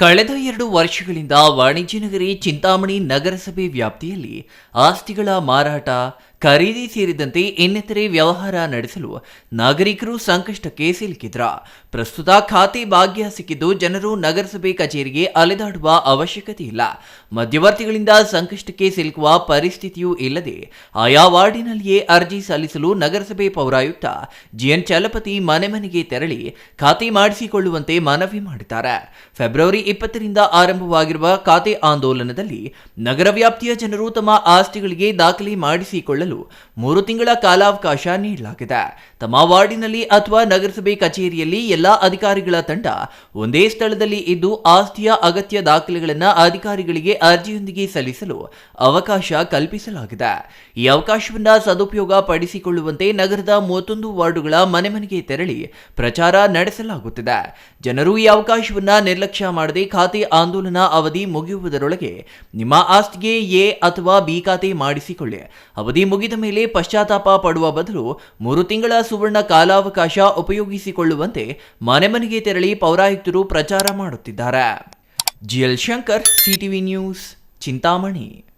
ಕಳೆದ ಎರಡು ವರ್ಷಗಳಿಂದ ವಾಣಿಜ್ಯ ನಗರಿ ಚಿಂತಾಮಣಿ ನಗರಸಭೆ ವ್ಯಾಪ್ತಿಯಲ್ಲಿ ಆಸ್ತಿಗಳ ಮಾರಾಟ, ಖರೀದಿ ಸೇರಿದಂತೆ ಇನ್ನಿತರೆ ವ್ಯವಹಾರ ನಡೆಸಲು ನಾಗರಿಕರು ಸಂಕಷ್ಟಕ್ಕೆ ಸಿಲುಕಿದ್ರ. ಪ್ರಸ್ತುತ ಖಾತೆ ಭಾಗ್ಯ ಸಿಕ್ಕಿದ್ದು ಜನರು ನಗರಸಭೆ ಕಚೇರಿಗೆ ಅಲೆದಾಡುವ ಅವಶ್ಯಕತೆ ಇಲ್ಲ. ಮಧ್ಯವರ್ತಿಗಳಿಂದ ಸಂಕಷ್ಟಕ್ಕೆ ಸಿಲುಕುವ ಪರಿಸ್ಥಿತಿಯೂ ಇಲ್ಲದೆ ಆಯಾ ವಾರ್ಡಿನಲ್ಲಿಯೇ ಅರ್ಜಿ ಸಲ್ಲಿಸಲು ನಗರಸಭೆ ಪೌರಾಯುಕ್ತ ಜಿಎನ್ ಚಲಪತಿ ಮನೆ ಮನೆಗೆ ತೆರಳಿ ಖಾತೆ ಮಾಡಿಸಿಕೊಳ್ಳುವಂತೆ ಮನವಿ ಮಾಡಿದ್ದಾರೆ. ಫೆಬ್ರವರಿ ಇಪ್ಪತ್ತರಿಂದ ಆರಂಭವಾಗಿರುವ ಖಾತೆ ಆಂದೋಲನದಲ್ಲಿ ನಗರ ವ್ಯಾಪ್ತಿಯ ಜನರು ತಮ್ಮ ಆಸ್ತಿಗಳಿಗೆ ದಾಖಲೆ ಮಾಡಿಸಿಕೊಳ್ಳಲು ಮೂರು ತಿಂಗಳ ಕಾಲಾವಕಾಶ ನೀಡಲಾಗಿದೆ. ತಮ್ಮ ವಾರ್ಡಿನಲ್ಲಿ ಅಥವಾ ನಗರಸಭೆ ಕಚೇರಿಯಲ್ಲಿ ಎಲ್ಲಾ ಅಧಿಕಾರಿಗಳ ತಂಡ ಒಂದೇ ಸ್ಥಳದಲ್ಲಿ ಇದ್ದು ಆಸ್ತಿಯ ಅಗತ್ಯ ದಾಖಲೆಗಳನ್ನು ಅಧಿಕಾರಿಗಳಿಗೆ ಅರ್ಜಿಯೊಂದಿಗೆ ಸಲ್ಲಿಸಲು ಅವಕಾಶ ಕಲ್ಪಿಸಲಾಗಿದೆ. ಈ ಅವಕಾಶವನ್ನು ಸದುಪಯೋಗ ಪಡಿಸಿಕೊಳ್ಳುವಂತೆ ನಗರದ ಮೂವತ್ತೊಂದು ವಾರ್ಡುಗಳ ಮನೆ ಮನೆಗೆ ತೆರಳಿ ಪ್ರಚಾರ ನಡೆಸಲಾಗುತ್ತಿದೆ. ಜನರು ಈ ಅವಕಾಶವನ್ನು ನಿರ್ಲಕ್ಷ್ಯ ಮಾಡದೆ ಖಾತೆ ಆಂದೋಲನ ಅವಧಿ ಮುಗಿಯುವುದರೊಳಗೆ ನಿಮ್ಮ ಆಸ್ತಿಗೆ ಎ ಅಥವಾ ಬಿ ಖಾತೆ ಮಾಡಿಸಿಕೊಳ್ಳಿ. ಅವಧಿ ಮುಗಿದ ಮೇಲೆ ಪಶ್ಚಾತ್ತಾಪ ಪಡುವ ಬದಲು ಮೂರು ತಿಂಗಳ ಸುವರ್ಣ ಕಾಲಾವಕಾಶ ಉಪಯೋಗಿಸಿಕೊಳ್ಳುವಂತೆ ಮನೆ ಮನೆಗೆ ತೆರಳಿ ಪೌರಾಯುಕ್ತರು ಪ್ರಚಾರ ಮಾಡುತ್ತಿದ್ದಾರೆ. G L Shankar, CTV news, Chintamani.